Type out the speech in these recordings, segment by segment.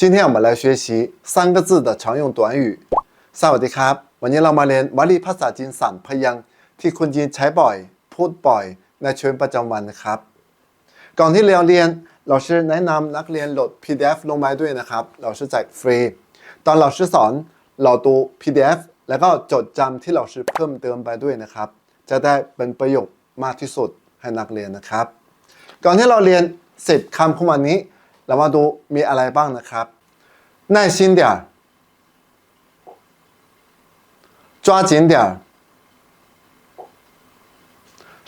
今天我们来学习三个字的常用短语สวัสดีครับ วันนี้เรามาเรียนวลีภาษาจีนสามพยางค์ที่คนจีนใช้บ่อย พูดบ่อย ในชีวิตประจำวันนะครับ ก่อนที่เราเรียนเราชื่อแนะนำนักเรียนโหลด PDF ลงมาด้วยนะครับ เราชื่อแจกฟรี ตอนเราชื่อสอนเราดู PDF แล้วก็จดจำที่เราชื่อเพิ่มเติมไปด้วยนะครับ จะได้เป็นประโยชน์มากที่สุดให้นักเรียนนะครับ ก่อนที่เราเรียนสิบคำของวันนี้ เรามาดูมีอะไรบ้างนะครับ耐心点儿抓紧点儿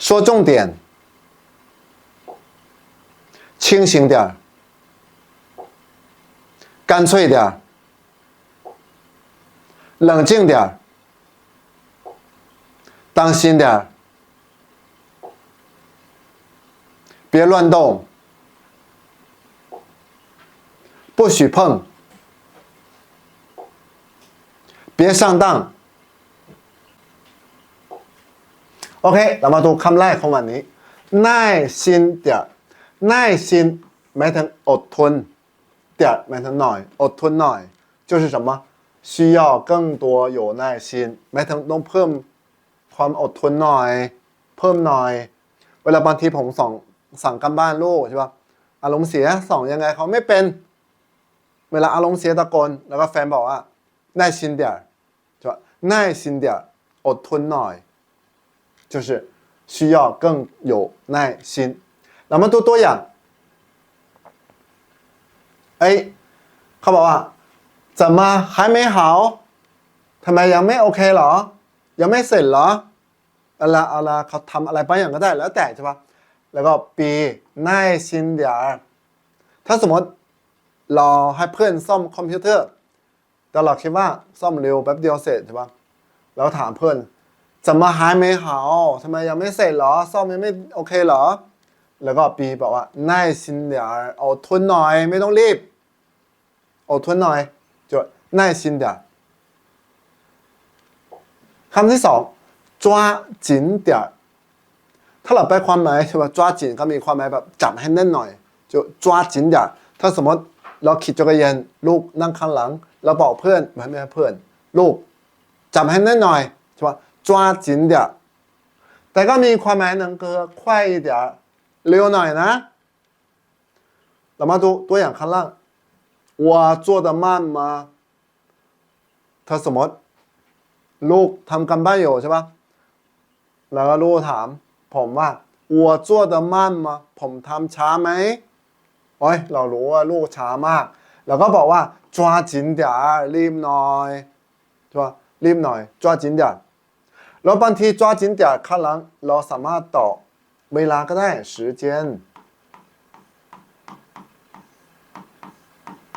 说重点清醒点儿干脆点儿冷静点儿当心点儿别乱动， 不许碰，别上当。OK，เรามาดูคำแรกของวันนี้耐心点儿耐心หมายถึงอดทน点儿หมายถึงหน่อยอดทนหน่อย就是什么需要更多有耐心หมายถึงต้องเพิ่มความอดทนหน่อย เพิ่มหน่อย เวลาบางทีผมส่องสั่งกันบ้านลูกใช่ปะอารมณ์เสียส่องยังไงเขาไม่เป็น เวลาอารมณ์เสียตะโกนแล้วก็แฟนบอกว่า耐心点儿ใช่ปะ耐心点儿อดทนหน่อย就是需要更有耐心เรามาดูตัวอย่างเอ้ยเขาบอกว่า怎么还没好ทำไมยังไม่โอเคเหรอ ยังไม่เสร็จเหรออะไรอะไรเขาทำอะไรบางอย่างก็ได้แล้วแต่ใช่ปะแล้วก็ปี耐心点儿ถ้าสมมติ รอให้เพื่อนซ่อมคอมพิวเตอร์แต่เราคิดว่าซ่อมเร็วแป๊บเดียวเสร็จใช่ปะแล้วถามเพื่อนจะมาหายไม่หาทำไมยังไม่เสร็จหรอ ซ่อมยังไม่โอเคเหรอ แล้วก็ปีบอกว่าน่ายชินเดี๋ยวอาทุนหน่อยไม่ต้องรีบเอาทุนหน่อยจะน่าชินเดี๋ยวคำที่สองจ้าจินเดี๋ยวถ้าเราไปความหมายใช่ป่ะจ้าจินก็มีความหมายแบบจับให้แน่นหน่อยจะจ้าจินเดี๋ยวถ้าสมมติ เราขี่จักรยานลูกนั่งข้างหลัง เราบอกเพื่อนไม่ไม่เพื่อน ลูกจับให้แน่นหน่อยใช่ป่ะ抓紧点儿แต่ก็มีความหมายหนึ่งคือ快一点儿เร็วหน่อยนะ เรามาดูตัวอย่างข้างล่าง我做的慢吗ถ้าสมมติ ลูกทำกันบ้านอยู่ใช่ปะแล้วก็ลูกถาม ผมว่า我做的慢吗ผมทำช้าไหม โอ้ย เรารู้ว่าลูกช้ามาก แล้วก็บอกว่า抓紧点儿รีบหน่อยใช่ปะรีบหน่อย抓紧点儿แล้วบางที抓紧点儿ข้างหลังเราสามารถต่อเวลาก็ได้时间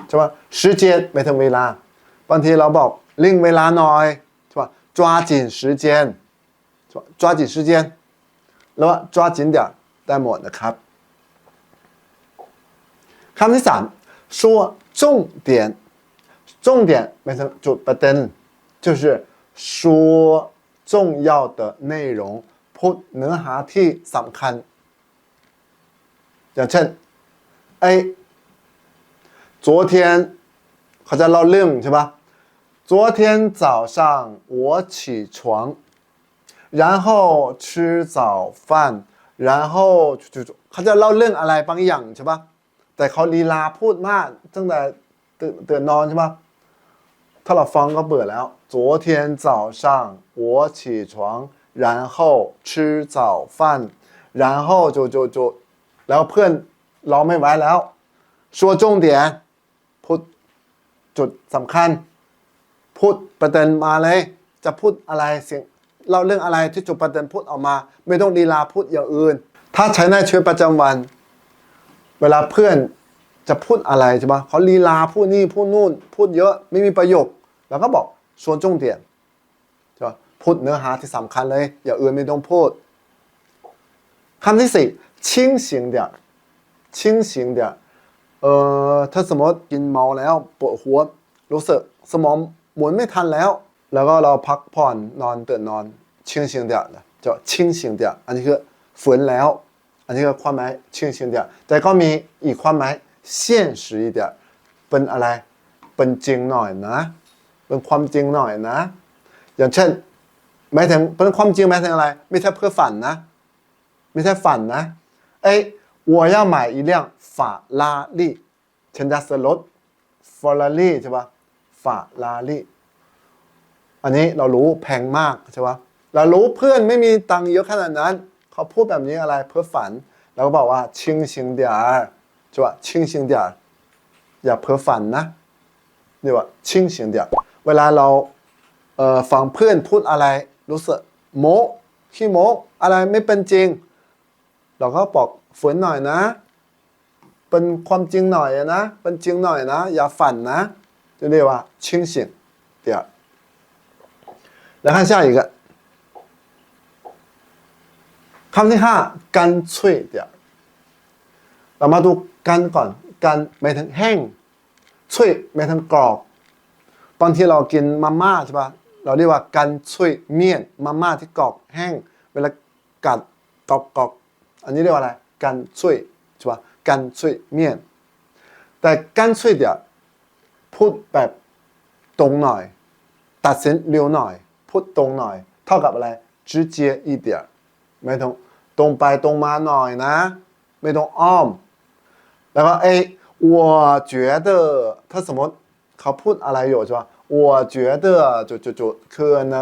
ใช่ปะ时间ไม่ถึงเวลา บางทีเราบอกเร่งเวลาหน่อยใช่ปะ抓紧时间ใช่ปะ抓紧时间แล้วว่า抓紧点儿ได้หมดนะครับ คำที่สาม说重点重点หมายถึงจุดประเด็น就是说重要的内容พูดเนื้อหาที่สำคัญ อย่างเช่นไอ昨天เขาจะเล่าเรื่องใช่ปะ昨天早上我起床然后吃早饭然后จุดๆเขาจะเล่าเรื่องอะไรบางอย่างใช่ปะ แต่เขาลีลาพูดมากตั้งแต่ตื่นตื่นนอนใช่ปะถ้าเราฟังก็เบื่อแล้ว昨天早上我起床然后吃早饭然后就就就แล้วเพื่อนเราไม่ไหวแล้ว说重点พูดจุดสำคัญ พูดประเด็นมาเลย จะพูดอะไรเสียงเล่าเรื่องอะไรที่จุดประเด็นพูดออกมา ไม่ต้องลีลาพูดอย่างอื่น ถ้าใช้ในชีวิตประจำวัน เวลาเพื่อนจะพูดอะไรใช่ปะเขาลีลาพูดนี่พูดนู่น พูดเยอะไม่มีประโยคแล้วก็บอกส่วนจงเดียนใช่ปะพูดเนื้อหาที่สำคัญเลย อย่าอื่นไม่ต้องพูดคำที่สี่ชิงเสียงเดียชิงเสียงเดียเออถ้าสมมติกินเมาแล้วปวดหัวรู้สึกสมองหมุนไม่ทันแล้ว แล้วก็เราพักผ่อนนอนเตื่นนอนชิงเสียงเดียจะชิงเสียงเดียอันนี้คือฝืนแล้ว อันนี้ก็ความหมาย清醒点儿แต่ก็มีอีกความหมาย现实一点儿 เป็นอะไร เป็นจริงหน่อยนะ เป็นความจริงหน่อยนะ อย่างเช่นหมายถึงเป็นความจริงหมายถึงอะไร ไม่ใช่เพื่อฝันนะ ไม่ใช่ฝันนะเอ้ย我要买一辆法拉利ฉันจะซื้อรถฟอร์รารี่ใช่ปะฟารารี่อันนี้เรารู้แพงมากใช่ปะเรารู้เพื่อนไม่มีตังค์เยอะขนาดนั้น เขาพูดแบบนี้อะไรเพื่อฝัน เราก็บอกว่าชิงชิงเดียร์ใช่ปะชิงชิงเดียร์อย่าเพ้อฝันนะเรียกว่าชิงชิงเดียร์เวลาเราเอ่อฟังเพื่อนพูดอะไรรู้สึกโมขี้โมอะไรไม่เป็นจริง เราก็บอกฝืนหน่อยนะ เป็นความจริงหน่อยนะ เป็นจริงหน่อยนะ อย่าฝันนะ就เรียกว่า清醒第二来看下一个 คำที่ห้า干脆点儿เรามาดูกันก่อนกันไม่ถึงแห้งช่วยไม่ถึงกรอบบางทีเรากินมาม่าใช่ปะเราเรียกว่ากันช่วยเมี่ยนมาม่าที่กรอบแห้ง เวลากัดกรอบกรอบอันนี้เรียกว่าอะไรกันช่วยใช่ปะกันช่วยเมี่ยน แต่กันช่วยเดี๋ยวพูดแบบตรงหน่อย ตัดสินเร็วหน่อย พูดตรงหน่อย เท่ากับอะไร直接一点ไม่ต้อง ตรงไปตรงมาหน่อยนะ ไม่ต้องอ้อม แล้วก็เอ้我觉得ถ้าสมมติเขาพูดอะไรอยู่ใช่ปะ我觉得就就就可能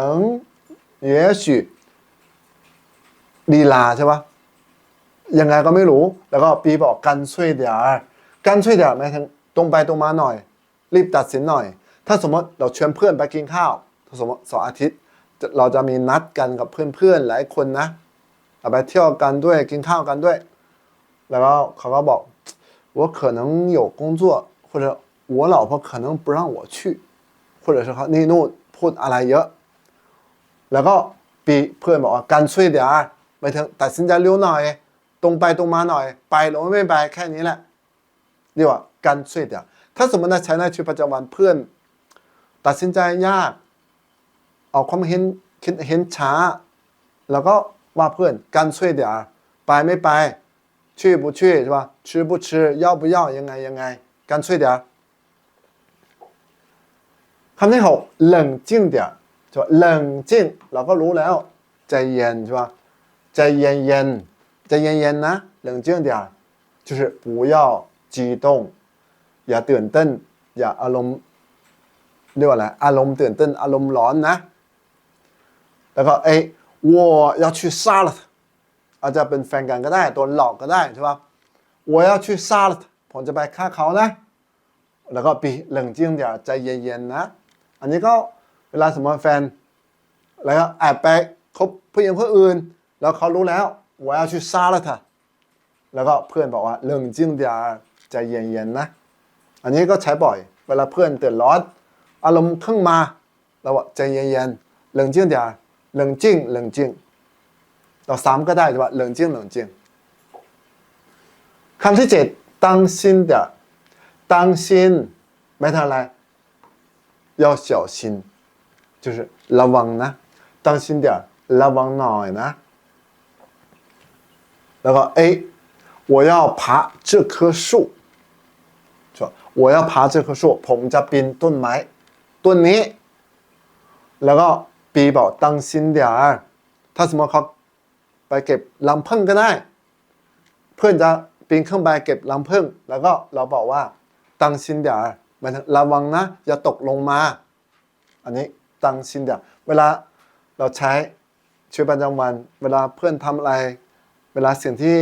也许ลีลาใช่ปะยังไงก็ไม่รู้ แล้วก็ปีบอกกันช่วยเดี๋ยวกันช่วยเดี๋ยวหมายถึงตรงไปตรงมาหน่อย รีบตัดสินหน่อย ถ้าสมมติเราชวนเพื่อนไปกินข้าวถ้าสมมติเสองอาทิตย์จะเราจะมีนัดกันกับเพื่อนๆหลายคนนะ เอาไปเที่ยวกันด้วยกินข้าวกันด้วย แล้วก็เขาก็บอก我可能有工作或者我老婆可能不让我去或者是เขานี่นู่นพูดอะไรเยอะ แล้วก็ปีเพื่อนบอกว่าการช่วยเดี๋ยวไปถึงตัดสินใจเร็วหน่อย ตรงไปตรงมาหน่อย ไปหรือไม่ไปแค่นี้แหละเรียกว่าการช่วยเดี๋ยวถ้าสมมติในใช้ในชีวิตประจำวันเพื่อน ตัดสินใจยาก เอาความเห็นคิดเห็นช้า แล้วก็ ว่าเพื่อนการช่วยเดี๋ยวไปไม่ไปช่วย不ช่วยใช่ปะ吃不吃要不要ยังไงยังไงการช่วยเดี๋ยวคำที่หก冷静点ใช่ปะ冷静เราก็รู้แล้ว ใจเย็นใช่ปะใจเย็นเย็นใจเย็นเย็นนะ冷静点就是不要激动อย่าตื่นเต้น อย่าอารมณ์เรียกว่าอะไรอารมณ์ตื่นเต้นอารมณ์ร้อนนะ แล้วก็เอ้ 我要去杀了他อาจจะเป็นแฟนกันก็ได้โดนหลอกก็ได้ใช่ปะ我要去杀了他ผมจะไปฆ่าเขานะ แล้วก็ปี冷静点ใจเย็นๆนะ อันนี้ก็เวลาสมมติแฟน แล้วก็แอบไปคบผู้หญิงคนอื่น แล้วเขารู้แล้ว我要去杀了他แล้วก็เพื่อนบอกว่า冷静点ใจเย็นๆนะ อันนี้ก็ใช้บ่อย เวลาเพื่อนเตือนร้อนอารมณ์ขึ้นมาเราบอกใจเย็นๆ冷静点冷静冷静เร าซ้ำก็ได้ใช่ปะ冷静冷静คำที่เจ็ด当心点当心ไม่ทันอะไร要小心就是ระวังนะ当心点ระวังหน่อยนะ แล้วก็เอ้我要爬这棵树说我要爬这棵树ผมจะปีนต้นไม้ต้นนี้ แล้วก็ ปีบอกตั้งซินเดียถ้าสมมติเขาไปเก็บลำพึ่งก็ได้ เพื่อนจะปีนขึ้นไปเก็บลำพึ่ง แล้วก็เราบอกว่าตั้งซินเดียมัระวังนะอย่าตกลงมา อันนี้ตั้งซินเดียเวลาเราใช้ชีวิตประจำวัน เวลาเพื่อนทำอะไร เวลาสิ่งที่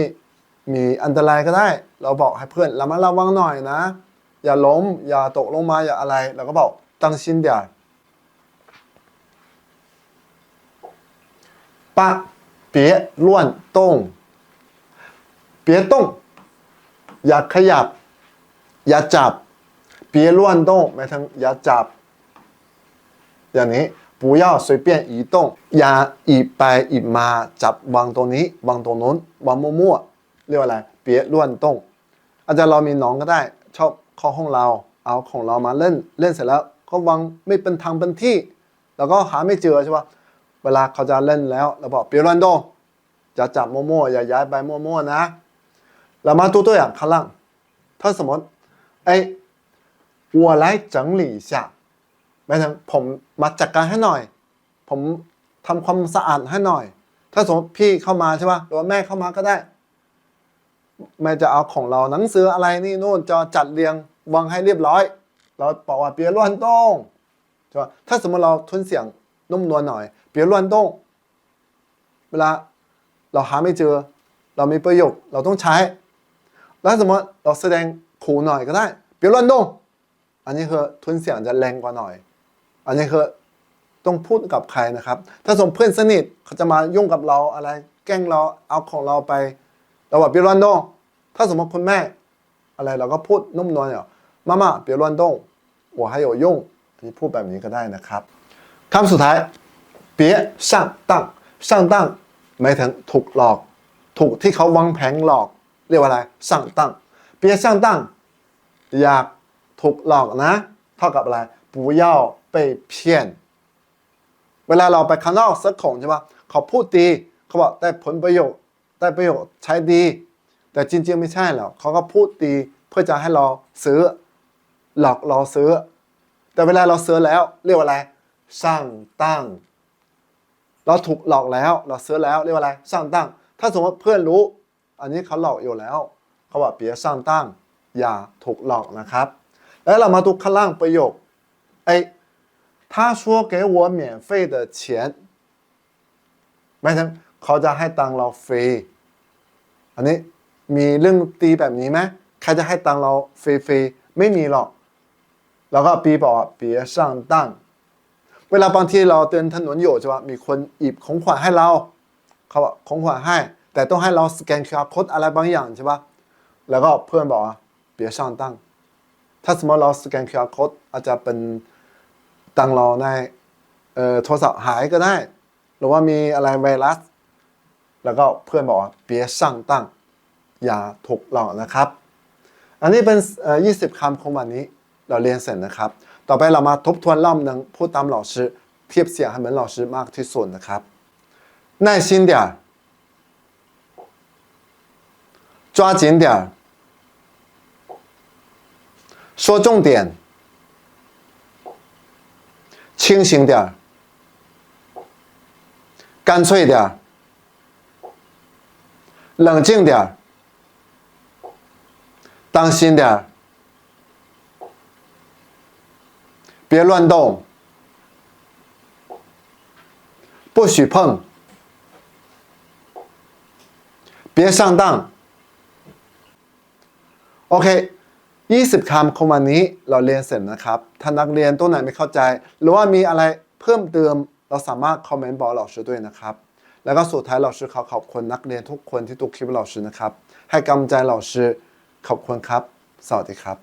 มีอันตรายก็ได้ เราบอกให้เพื่อนระมัดระวังหน่อยนะ อย่าล้ม อย่าตกลงมาอย่าอะไร เราก็บอกตั้งซินเดีย 心点儿八别乱动别动อย่าขยับ อย่าจับ别乱动หมายถึงอย่าจับ อย่างนี้不要随便移动อย่าอีกไปอีกมาจับวางตรงนี้วางตรงนู้นวางมั่วๆเรียกว่าอะไรเปียล้วนต้งอาจจะเรามีน้องก็ได้ ชอบเข้าห้องเรา เอาของเรามาเล่นเล่นเสร็จแล้ว ก็วางไม่เป็นทางเป็นที่ แล้วก็หาไม่เจอใช่ปะ เวลาเขาจะเล่นแล้วเราบอกเปิรันโดจะจับโมโม่อย่าย้ายไปโมโม่นะ เรามาดูตัวอย่างข้างล่างถ้าสมมติไอ้วัวไล่จังหลี่下หมายถึงผมมาจัดการให้หน่อย ผมทำความสะอาดให้หน่อย ถ้าสมมติพี่เข้ามาใช่ป่ะหรือแม่เข้ามาก็ได้ แม่จะเอาของเราหนังสืออะไรนี่นู่นจะจัดเรียงวางให้เรียบร้อย เราบอกว่าเปียล้วนตงใช่ป่ะถ้าสมมติเราทุนเสียงนุ่มนวลหน่อย เปียล้วนต้งเวลาเราหาไม่เจอ เรามีประโยคเราต้องใช้ แล้วสมมติเราแสดงขู่หน่อยก็ได้เปียล้วนต้งอันนี้คือทุนเสียงจะแรงกว่าหน่อย อันนี้คือต้องพูดกับใครนะครับ ถ้าสมมติเพื่อนสนิทเขาจะมายุ่งกับเราอะไร แกล้งเราเอาของเราไปเราบอกเปียล้วนต้งถ้าสมมติคุณแม่ อะไรเราก็พูดนุ่มนวลเนี่ยมาม่า别乱动我还有用อันนี้พูดแบบนี้ก็ได้นะครับคำสุดท้าย 别上当上当หมายถึงถูกหลอก ถูกที่เขาวางแผนหลอก เรียกว่าอะไร上当别上当อยากถูกหลอกนะ เท่ากับอะไร不要被骗เวลาเราไปข้างนอกซื้อของใช่ปะเขาพูดดีเขาบอกได้ผลประโยชน์ได้ประโยชน์ใช้ดี แต่จริงๆไม่ใช่หรอกเขาก็พูดดีเพื่อจะให้เราซื้อ หลอกเราซื้อ แต่เวลาเราซื้อแล้ว เรียกว่าอะไรสร้างตั้ง เราถูกหลอกแล้ว เราซื้อแล้วเรียกว่าอะไรสร้างตั้ง ถ้าสมมติเพื่อนรู้ อันนี้เขาหลอกอยู่แล้วเขาบอกเปียสร้างตั้ง อย่าถูกหลอกนะครับ แล้วเรามาดูข้างล่างประโยคเอ้ถ้าชัวเกหว่ายถึงเขาจะให้ตังเราฟรีอันนี้มีเรื่องตีแบบนี้ไหมใครจะให้ตังเราฟรีๆไม่มีหรอก แล้วก็ปีบอกเปียสร้างตั้ง เวลาบางทีเราเดินถนนอยู่ใช่ปะมีคนหยิบของขวัญให้เราเขาบอกของขวัญให้ แต่ต้องให้เราสแกน QR code อะไรบางอย่างใช่ปะแล้วก็เพื่อนบอกว่าเปีย上当ถ้าสมมติเราสแกน QR code อาจจะเป็นตังเราในเอ่อโทรศัพท์หายก็ได้ หรือว่ามีอะไรไวรัส แล้วก็เพื่อนบอกว่าเปียสั่งตั้ง อย่าถูกหลอกนะครับ อันนี้เป็นเอ่อ20 คำของวันนี้เราเรียนเสร็จนะครับ ต่อไปเรามาทบทวนรอบหนึ่งพูดตาม老师เทียบเสียงให้เหมือน老师มากที่สุดนะครับ耐心点儿抓紧点儿说重点清醒点儿干脆点儿冷静点儿，当心点儿， 别乱动，不许碰，别上当。OK ยี่สิบคำคำวันนี้เราเรียนเสร็จนะครับ ถ้านักเรียนตัวไหนไม่เข้าใจ หรือว่ามีอะไรเพิ่มเติม เราสามารถคอมเมนต์บอกเราชื่อด้วยนะครับ แล้วก็สุดท้ายเราชื่อเขาขอบคุณนักเรียนทุกคนที่ดูคลิปเราชื่อนะครับ ให้กำลังใจเราชื่อขอบคุณครับ สวัสดีครับ